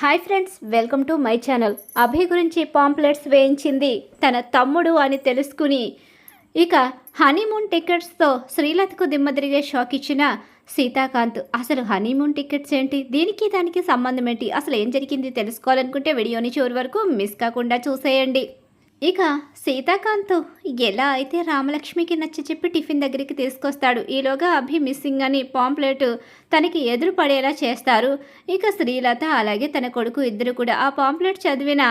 Hi friends welcome to my channel. Abhi గురించి pamphlets వేయించింది తన తమ్ముడు అని తెలుసుకుని. ఇక హనీమూన్ టికెట్స్తో శ్రీలతకు దిమ్మదిరిగే షాక్ ఇచ్చిన సీతాకాంత్ అసలు హనీమూన్ టికెట్స్ ఏంటి? దీనికి దానికి సంబంధం ఏంటి? అసలు ఏం జరిగింది? తెలుసుకోవాలనుకుంటే వీడియోని చివరి వరకు మిస్ కాకుండా చూసేయండి. ఇక సీతాకాంత్ ఎలా అయితే రామలక్ష్మికి నచ్చ చెప్పి టిఫిన్ దగ్గరికి తీసుకొస్తాడు ఈలోగా అభి మిస్సింగ్ అని పాంప్లెట్ తనకి ఎదురు పడేలా చేస్తారు. ఇక శ్రీలత అలాగే తన కొడుకు ఇద్దరు కూడా ఆ పాంప్లెట్ చదివిన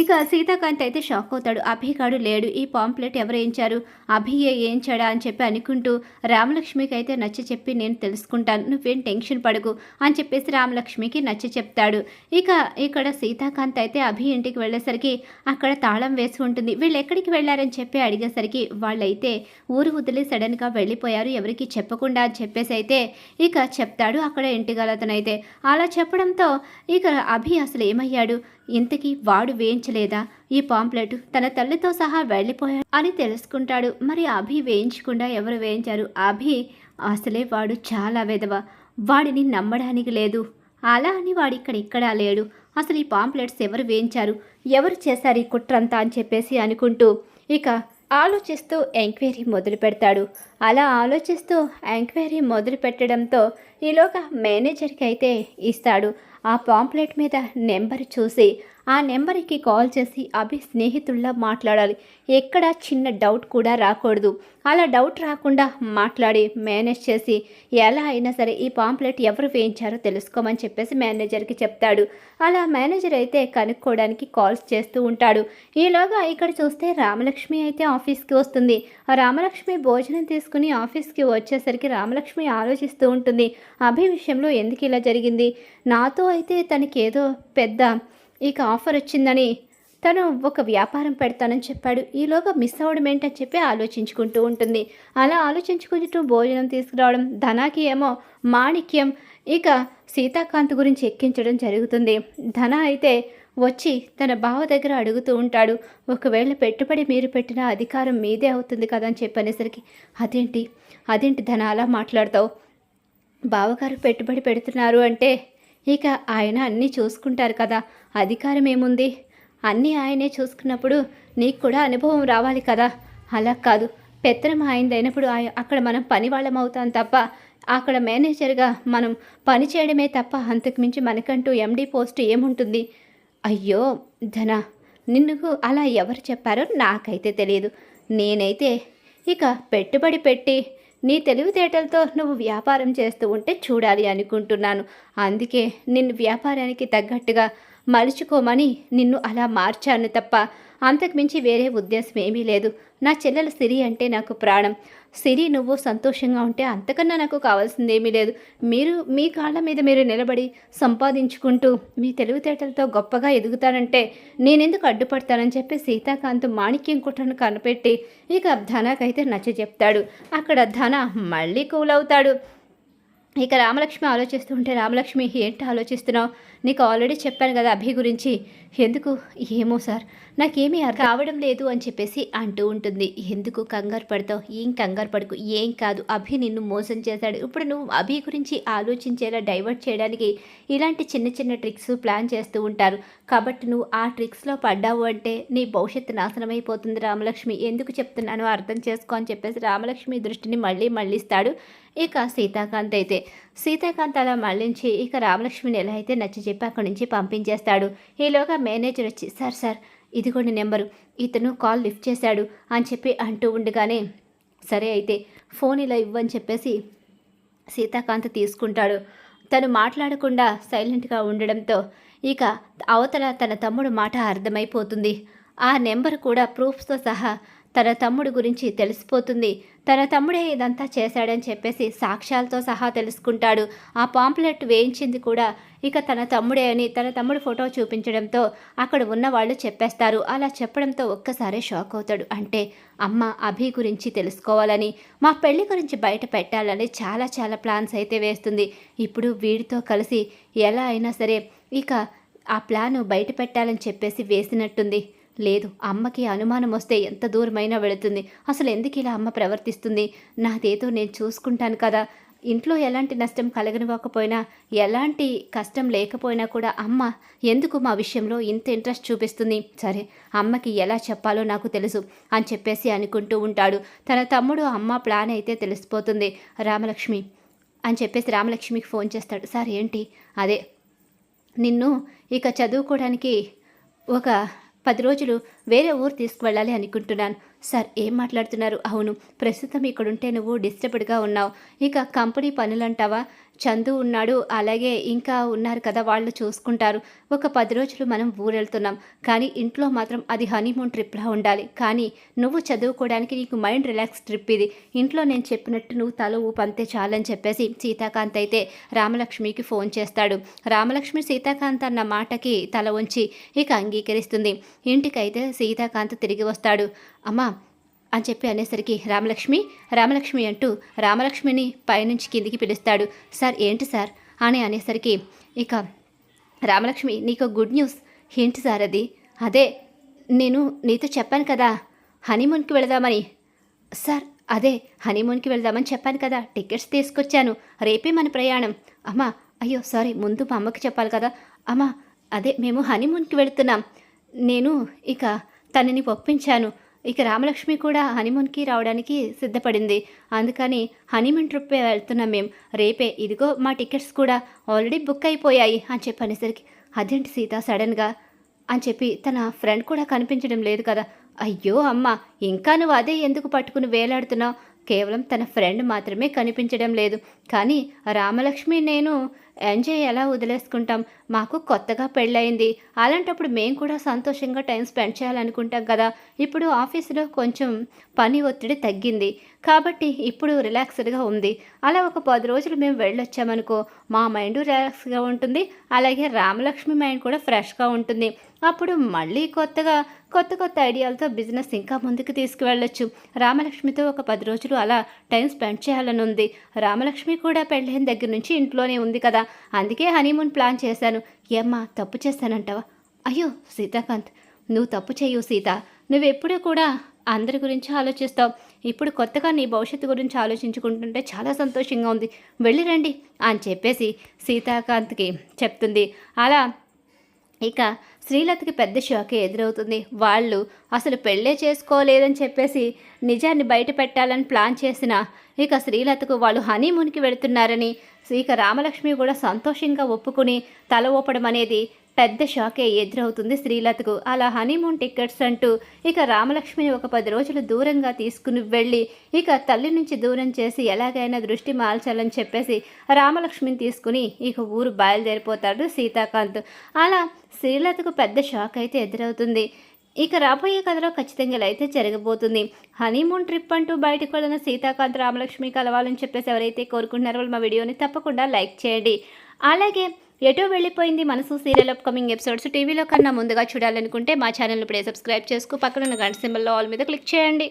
ఇక సీతాకాంత్ అయితే షాక్ అవుతాడు. అభిగాడు లేడు. ఈ పాంప్లెట్ ఎవరు వేయించారు? అభియే ఏంచాడా అని చెప్పి అనుకుంటూ రామలక్ష్మికి అయితే నచ్చ చెప్పి నేను తెలుసుకుంటాను. నువ్వేం టెన్షన్ పడకు అని చెప్పేసి రామలక్ష్మికి నచ్చ చెప్తాడు. ఇక ఇక్కడ సీతాకాంత్ అయితే అభి ఇంటికి వెళ్ళేసరికి అక్కడ తాళం వేసి ఉంటుంది. వీళ్ళు ఎక్కడికి వెళ్ళారని చెప్పి అడిగేసరికి వాళ్ళైతే ఊరు వదిలి సడన్గా వెళ్ళిపోయారు. ఎవరికి చెప్పకుండా అని చెప్పేసి అయితే ఇక చెప్తాడు అక్కడ ఇంటి గలతనైతే అలా చెప్పడంతో ఇక అభి అసలు ఏమయ్యాడు? ఇంతకీ వాడు వేయించలేదా? ఈ పాంప్లెట్ తన తల్లితో సహా వెళ్ళిపోయాడు అని తెలుసుకుంటాడు. మరి అభి వేయించకుండా ఎవరు వేయించారు? అభి అసలే వాడు చాలా వెదవ వాడిని నమ్మడానికి లేదు. అలా అని వాడు ఇక్కడ ఇక్కడా లేడు. అసలు ఈ పాంప్లెట్స్ ఎవరు వేయించారు? ఎవరు చేశారు ఈ కుట్రంతా అని చెప్పేసి అనుకుంటూ ఇక ఆలోచిస్తూ ఎంక్వైరీ మొదలు పెడతాడు అలా ఆలోచిస్తూ ఎంక్వైరీ మొదలు పెట్టడంతో ఈలోగా మేనేజర్కి అయితే ఇస్తాడు. ఆ పాంప్లెట్ మీద నెంబర్ చూసి ఆ నెంబర్కి కాల్ చేసి అభి స్నేహితుల్లా మాట్లాడాలి. ఎక్కడ చిన్న డౌట్ కూడా రాకూడదు. అలా డౌట్ రాకుండా మాట్లాడి మేనేజ్ చేసి ఎలా అయినా సరే ఈ పాంప్లెట్ ఎవరు వేయించారో తెలుసుకోమని చెప్పేసి మేనేజర్కి చెప్తాడు. అలా మేనేజర్ అయితే కనుక్కోవడానికి కాల్స్ చేస్తూ ఉంటాడు. ఈలోగా ఇక్కడ చూస్తే రామలక్ష్మి అయితే ఆఫీస్కి వస్తుంది. రామలక్ష్మి భోజనం తీసుకుని ఆఫీస్కి వచ్చేసరికి రామలక్ష్మి ఆలోచిస్తూ ఉంటుంది. అభి విషయంలో ఎందుకు ఇలా జరిగింది? నాతో అయితే తనకి ఏదో పెద్ద ఇక ఆఫర్ వచ్చిందని తను ఒక వ్యాపారం పెడతానని చెప్పాడు. ఈలోగా మిస్ అవ్వడం ఏంటని చెప్పి ఆలోచించుకుంటూ ఉంటుంది. అలా ఆలోచించుకుంటూ భోజనం తీసుకురావడం ధనాకి ఏమో మాణిక్యం ఇక సీతాకాంత్ గురించి ఎక్కించడం జరుగుతుంది. ధన అయితే వచ్చి తన బావ దగ్గర అడుగుతూ ఉంటాడు ఒకవేళ పెట్టుబడి మీరు పెట్టిన అధికారం మీదే అవుతుంది కదా అని చెప్పనేసరికి అదేంటి? అదేంటి ధన అలా మాట్లాడతావు? బావగారు పెట్టుబడి పెడుతున్నారు అంటే ఇక ఆయన అన్నీ చూసుకుంటారు కదా. అధికారం ఏముంది? అన్నీ ఆయనే చూసుకున్నప్పుడు నీకు కూడా అనుభవం రావాలి కదా. అలా కాదు. పెత్తనం ఆయనదైనప్పుడు ఆయ- అక్కడ మనం పని వాళ్ళం అవుతాం తప్ప అక్కడ మేనేజర్గా మనం పని చేయడమే తప్ప అంతకుమించి మనకంటూ ఎండీ పోస్ట్ ఏముంటుంది? అయ్యో ధన నిన్ను అలా ఎవరు చెప్పారో నాకైతే తెలియదు. నేనైతే ఇక పెట్టుబడి పెట్టి నీ తెలివితేటలతో నువ్వు వ్యాపారం చేస్తూ ఉంటే చూడాలి అనుకుంటున్నాను. అందుకే నిన్ను వ్యాపారానికి తగ్గట్టుగా మలుచుకోమని నిన్ను అలా మార్చాను తప్ప అంతకుమించి వేరే ఉద్దేశం ఏమీ లేదు. నా చెల్లెలు సిరి అంటే నాకు ప్రాణం. సిరి నువ్వు సంతోషంగా ఉంటే అంతకన్నా నాకు కావాల్సిందేమీ లేదు. మీరు మీ కాళ్ళ మీద మీరు నిలబడి సంపాదించుకుంటూ మీ తెలివితేటలతో గొప్పగా ఎదుగుతానంటే నేనెందుకు అడ్డుపడతానని చెప్పి సీతాకాంత్ మాణిక్యం కుట్రను కనిపెట్టి ఇక ధనాకైతే నచ్చ చెప్తాడు అక్కడ ధన మళ్ళీ కూలవుతాడు. ఇక రామలక్ష్మి ఆలోచిస్తూ ఉంటే రామలక్ష్మి ఏంటి ఆలోచిస్తున్నావు? నీకు ఆల్రెడీ చెప్పాను కదా అభి గురించి. ఎందుకు? ఏమో సార్. నాకేమీ అర్థం కావడం లేదు అని చెప్పేసి అంటూ ఉంటుంది. ఎందుకు కంగారు పడతావు? ఏం కంగారు పడకు? ఏం కాదు. అభి నిన్ను మోసం చేశాడు. ఇప్పుడు నువ్వు అభి గురించి ఆలోచించేలా డైవర్ట్ చేయడానికి ఇలాంటి చిన్న చిన్న ట్రిక్స్ ప్లాన్ చేస్తూ ఉంటారు. కాబట్టి నువ్వు ఆ ట్రిక్స్లో పడ్డావు అంటే నీ భవిష్యత్తు నాశనం అయిపోతుంది రామలక్ష్మి. ఎందుకు చెప్తున్నానో అర్థం చేసుకో అని చెప్పేసి రామలక్ష్మి దృష్టిని మళ్ళీ మళ్ళీస్తాడు. ఇక సీతాకాంత్ అయితే. సీతాకాంత్ అలా మళ్ళించి ఇక రామలక్ష్మిని ఎలా అయితే నచ్చి చెప్పి అక్కడి నుంచి పంపించేస్తాడు? ఈలోగా మేనేజర్ వచ్చి సార్ సార్ ఇదిగోండి నెంబరు. ఇతను కాల్ లిఫ్ట్ చేశాడు అని చెప్పి అంటూ ఉండగానే సరే అయితే ఫోన్ ఇలా ఇవ్వని చెప్పేసి సీతాకాంత్ తీసుకుంటాడు. తను మాట్లాడకుండా సైలెంట్గా ఉండడంతో ఇక అవతల తన తమ్ముడు మాట అర్థమైపోతుంది. ఆ నెంబర్ కూడా ప్రూఫ్స్తో సహా తన తమ్ముడు గురించి తెలిసిపోతుంది. తన తమ్ముడే ఇదంతా చేశాడని చెప్పేసి సాక్ష్యాలతో సహా తెలుసుకుంటాడు. ఆ పాంప్లెట్ వేయించింది కూడా ఇక తన తమ్ముడే అని తన తమ్ముడు ఫోటో చూపించడంతో అక్కడ ఉన్న వాళ్ళు చెప్పేస్తారు. అలా చెప్పడంతో ఒక్కసారే షాక్ అవుతాడు. అంటే అమ్మ అభి గురించి తెలుసుకోవాలని మా పెళ్ళి గురించి బయట పెట్టాలని చాలా చాలా ప్లాన్స్ అయితే వేస్తుంది. ఇప్పుడు వీడితో కలిసి ఎలా అయినా సరే ఇక ఆ ప్లాను బయట పెట్టాలని చెప్పేసి వేసినట్టుంది. లేదు అమ్మకి అనుమానం వస్తే ఎంత దూరమైనా వెళుతుంది. అసలు ఎందుకు ఇలా అమ్మ ప్రవర్తిస్తుంది? నాదేదో నేను చూసుకుంటాను కదా. ఇంట్లో ఎలాంటి నష్టం కలగనివ్వకపోయినా ఎలాంటి కష్టం లేకపోయినా కూడా అమ్మ ఎందుకు మా విషయంలో ఇంత ఇంట్రెస్ట్ చూపిస్తుంది? సరే అమ్మకి ఎలా చెప్పాలో నాకు తెలుసు అని చెప్పేసి అనుకుంటూ ఉంటాడు. తన తమ్ముడు అమ్మ ప్లాన్ అయితే తెలిసిపోతుంది. రామలక్ష్మి అని చెప్పేసి రామలక్ష్మికి ఫోన్ చేస్తాడు. సార్ ఏంటి? అదే నిన్ను ఇక చదువుకోవడానికి ఒక పది రోజులు వేరే ఊరు తీసుకువెళ్ళాలి అనుకుంటున్నాను. సార్ ఏం మాట్లాడుతున్నారు? అవును ప్రస్తుతం ఇక్కడుంటే నువ్వు డిస్టర్బ్డ్గా ఉన్నావు. ఇక కంపెనీ పనులంటావా? చందు ఉన్నాడు అలాగే ఇంకా ఉన్నారు కదా వాళ్ళు చూసుకుంటారు. ఒక పది రోజులు మనం ఊరెళ్తున్నాం కానీ ఇంట్లో మాత్రం అది హనీమూన్ ట్రిప్లా ఉండాలి. కానీ నువ్వు చదువుకోవడానికి నీకు మైండ్ రిలాక్స్ ట్రిప్ ఇది. ఇంట్లో నేను చెప్పినట్టు నువ్వు తల ఊపంతే చాలని చెప్పేసి సీతాకాంత్ అయితే రామలక్ష్మికి ఫోన్ చేస్తాడు. రామలక్ష్మి సీతాకాంత్ అన్న మాటకి తల ఉంచి ఇక అంగీకరిస్తుంది. ఇంటికైతే సీతాకాంత్ తిరిగి వస్తాడు. అమ్మా! అని చెప్పి అనేసరికి రామలక్ష్మి రామలక్ష్మి అంటూ రామలక్ష్మిని పైనుంచి కిందికి పిలుస్తాడు. సార్ ఏంటి సార్? అని అనేసరికి ఇక రామలక్ష్మి నీకు గుడ్ న్యూస్. ఏంటి సార్ అది? అదే నేను నీతో చెప్పాను కదా హనీమూన్కి వెళదామని. సార్ అదే హనీమూన్కి వెళ్దామని చెప్పాను కదా టికెట్స్ తీసుకొచ్చాను. రేపే మన ప్రయాణం. అమ్మా అయ్యో సారీ ముందు మా అమ్మకి చెప్పాలి కదా. అమ్మా అదే మేము హనీమూన్కి వెళుతున్నాం. నేను ఇక తనని ఒప్పించాను. ఇక రామలక్ష్మి కూడా హనీమూన్కి రావడానికి సిద్ధపడింది. అందుకని హనీమూన్ ట్రిప్పే వెళ్తున్నాం మేము రేపే ఇదిగో మా టికెట్స్ కూడా ఆల్రెడీ బుక్ అయిపోయాయి అని చెప్పి అనేసరికి అదేంటి సీత సడన్గా అని చెప్పి తన ఫ్రెండ్ కూడా కనిపించడం లేదు కదా. అయ్యో అమ్మ ఇంకా నువ్వు అదే ఎందుకు పట్టుకుని వేలాడుతున్నావు? కేవలం తన ఫ్రెండ్ మాత్రమే కనిపించడం లేదు. కానీ రామలక్ష్మి నేను ఎంజాయ్ ఎలా వదిలేసుకుంటాం? మాకు కొత్తగా పెళ్ళయింది. అలాంటప్పుడు మేము కూడా సంతోషంగా టైం స్పెండ్ చేయాలనుకుంటాం కదా. ఇప్పుడు ఆఫీసులో కొంచెం పని ఒత్తిడి తగ్గింది. కాబట్టి ఇప్పుడు రిలాక్స్డ్గా ఉంది. అలా ఒక పది రోజులు మేము వెళ్ళొచ్చామనుకో మా మైండ్ రిలాక్స్గా ఉంటుంది. అలాగే రామలక్ష్మి మైండ్ కూడా ఫ్రెష్గా ఉంటుంది. అప్పుడు మళ్ళీ కొత్తగా కొత్త కొత్త ఐడియాలతో బిజినెస్ ఇంకా ముందుకు తీసుకువెళ్ళొచ్చు. రామలక్ష్మితో ఒక పది రోజులు అలా టైం స్పెండ్ చేయాలని ఉంది రామలక్ష్మి కూడా పెళ్ళైన దగ్గర నుంచి ఇంట్లోనే ఉంది కదా. అందుకే హనీమూన్ ప్లాన్ చేశాను. ఏమ్మా తప్పు చేశానంటావా? అయ్యో సీతాకాంత్ నువ్వు తప్పు చేయు సీత. నువ్వెప్పుడూ కూడా అందరి గురించి ఆలోచిస్తావు. ఇప్పుడు కొత్తగా నీ భవిష్యత్తు గురించి ఆలోచించుకుంటుంటే చాలా సంతోషంగా ఉంది. వెళ్ళి రండి అని చెప్పేసి సీతాకాంత్కి చెప్తుంది. అలా ఇక శ్రీలతకి పెద్ద షాకే ఎదురవుతుంది. వాళ్ళు అసలు పెళ్ళే చేసుకోలేదని చెప్పేసి నిజాన్ని బయట పెట్టాలని ప్లాన్ చేసిన ఇక శ్రీలతకు వాళ్ళు హనీమూన్కి వెళుతున్నారని ఇక రామలక్ష్మి కూడా సంతోషంగా ఒప్పుకుని తల ఊపడం అనేది పెద్ద షాకే ఎదురవుతుంది శ్రీలతకు. అలా హనీమూన్ టికెట్స్ అంటూ ఇక రామలక్ష్మిని ఒక పది రోజులు దూరంగా తీసుకుని వెళ్ళి ఇక తల్లి నుంచి దూరం చేసి ఎలాగైనా దృష్టి మార్చాలని చెప్పేసి రామలక్ష్మిని తీసుకుని ఇక ఊరు బయలుదేరిపోతాడు సీతాకాంత్. అలా శ్రీలతకు పెద్ద షాక్ అయితే ఎదురవుతుంది. ఇక రాబోయే కథలో ఖచ్చితంగా ఇలా అయితే జరగబోతుంది. హనీమూన్ ట్రిప్ అంటూ బయటకు వెళ్ళిన సీతాకాంత్ రామలక్ష్మి కలవాలని చెప్పేసి ఎవరైతే కోరుకుంటున్నారో వాళ్ళు మా వీడియోని తప్పకుండా లైక్ చేయండి. అలాగే ఎటో వెళ్ళిపోయింది మనసు సీరియల్ అప్కమింగ్ ఎపిసోడ్స్ టీవీలో కన్నా ముందుగా చూడాలనుకుంటే మా ఛానల్ ఇప్పుడే సబ్స్క్రైబ్ చేసుకు. పక్కన ఉన్న గంట సింబల్లో ఆల్ మీద క్లిక్ చేయండి.